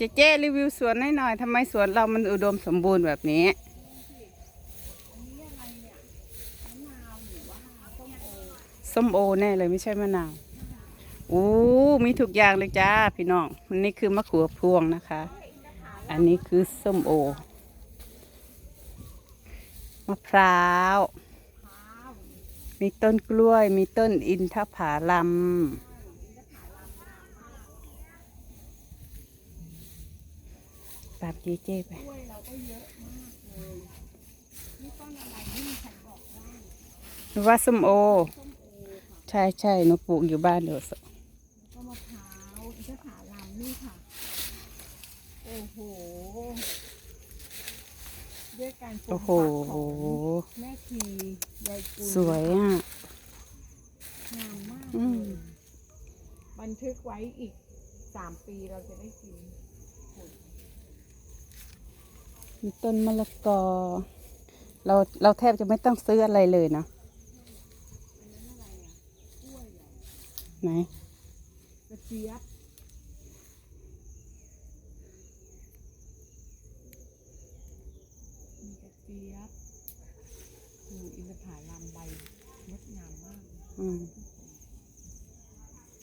เจเจรีวิวสวนให้หน่อยทำไมสวนเรามันอุดมสมบูรณ์แบบนี้ส้มโอแน่เลยไม่ใช่มะนาวโอ้มีทุกอย่างเลยจ้าพี่น้องอันนี้คือมะขือพวงนะคะ อันนี้คือส้มโอมะพร้าว มีต้นกล้วย มีต้นอินทผาลัม ตามเจเจไปหรือว่าส้มโอ ใช่ใช่หนูปลูกอยู่บ้านเดี๋ยวสก็มะพร้าวอินทผลัมนี่ค่ะ โอ้โหด้วยการปลูโอ้กโหผักของแม่ทียายกุลสวยอะงามมากอืมเลยบันทึกไว้อีกสามปีเราจะได้กิน มีต้นมะละกอ เราเราแทบจะไม่ต้องซื้ออะไรเลยเนาะไหนกระเจี๊ยบมีกระเจี๊ยบดูอินทผลัมใบงดงามมากอืมน